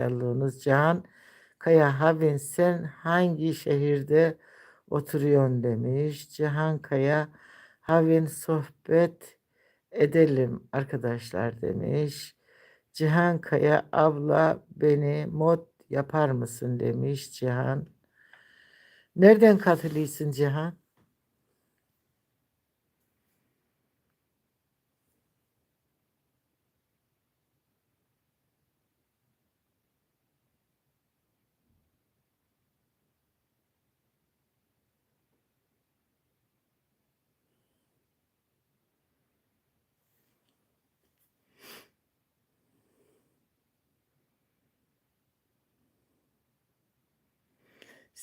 Yalnız Cihan Kaya Havin sen hangi şehirde oturuyorsun demiş. Cihan Kaya Havin sohbet edelim arkadaşlar demiş. Cihan Kaya abla beni mod yapar mısın demiş Cihan. Nereden katılıyorsun Cihan?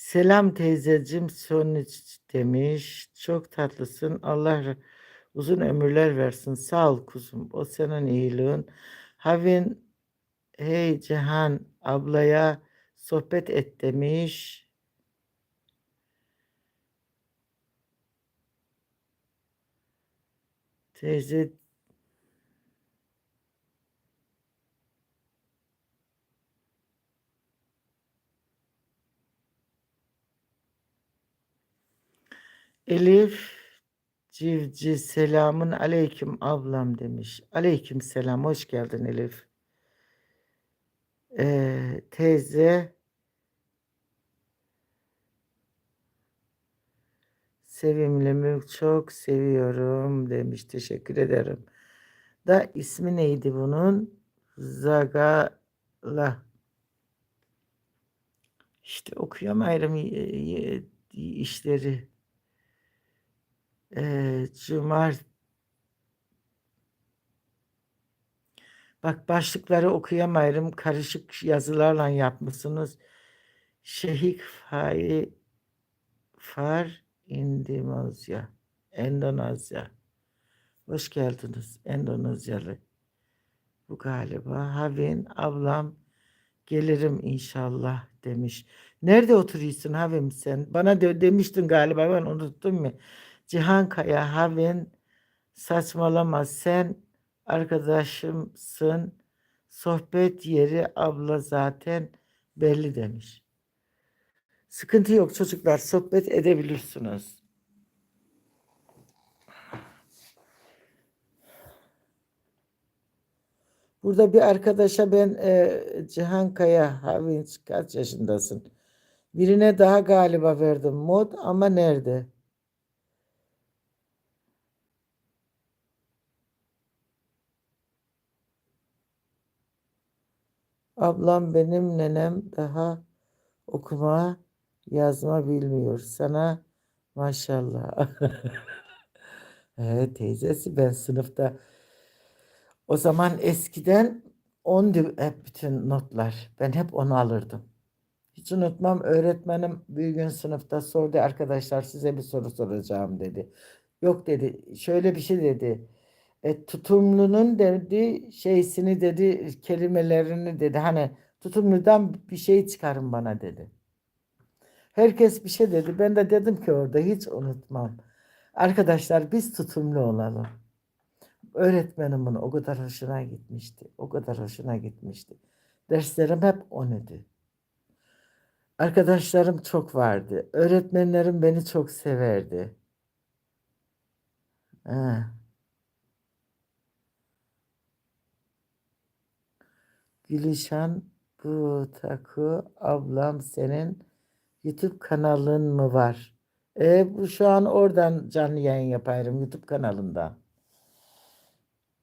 Selam teyzecim sonuç demiş. Çok tatlısın. Allah uzun ömürler versin. Sağ ol kuzum. O senin iyiliğin. Havin hey Cihan ablaya sohbet et demiş. Teyze Elif Civci selamın aleyküm ablam demiş. Aleyküm selam hoş geldin Elif. Ee, teyze sevimli mülk çok seviyorum demiş. Teşekkür ederim. Da ismi neydi bunun? Zagala. İşte y- işleri. Ee, Cumart Bak başlıkları okuyamayırım. Karışık yazılarla yapmışsınız. Şehik Fai Far Endonezya. Endonezya. Hoş geldiniz Endonezyalı. Bu galiba. Havin ablam gelirim inşallah demiş. Nerede oturuyorsun Havim sen? Bana de, demiştin galiba ben unuttum mu? Cihan Kaya Havin saçmalama sen arkadaşımsın. Sohbet yeri abla zaten belli demiş. Sıkıntı yok çocuklar sohbet edebilirsiniz. Burada bir arkadaşa ben e, Cihan Kaya Havinç kaç yaşındasın? Birine daha galiba verdim mod ama nerede? Ablam benim nenem daha okuma yazma bilmiyor. Sana maşallah. Evet teyzesi ben sınıfta o zaman eskiden 10 hep bütün notlar. Ben hep onu alırdım. Hiç unutmam öğretmenim bir gün sınıfta sordu arkadaşlar size bir soru soracağım dedi. Yok dedi şöyle bir şey dedi. E, tutumlunun dedi şeysini dedi kelimelerini dedi hani tutumludan bir şey çıkarın bana dedi. Herkes bir şey dedi. Ben de dedim ki orada hiç unutmam. Arkadaşlar biz tutumlu olalım. Öğretmenimin o kadar hoşuna gitmişti. O kadar hoşuna gitmişti. Derslerim hep on idi. Arkadaşlarım çok vardı. Öğretmenlerim beni çok severdi. Ha. Gülüşen bu taku ablam senin YouTube kanalın mı var? E, bu şu an oradan canlı yayın yapıyorum YouTube kanalında.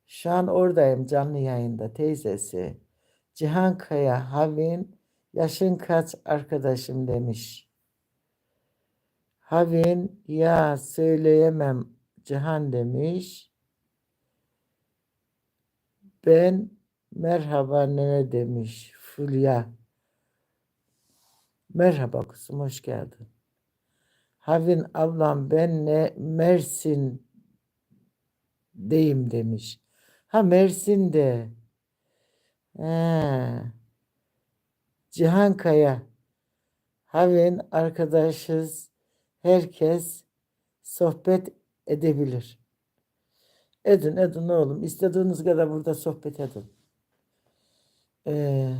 Şu an oradayım canlı yayında teyzesi. Cihan Kaya Havin yaşın kaç arkadaşım demiş. Havin ya söyleyemem Cihan demiş. Ben merhaba nene demiş Fulya. Merhaba kızım hoş geldin. Havin ablam ben ne Mersin deyim demiş. Ha Mersin'de. He. Cihan Kaya. Havin arkadaşız. Herkes sohbet edebilir. Edin edin oğlum. İstediğiniz kadar burada sohbet edin. Ee,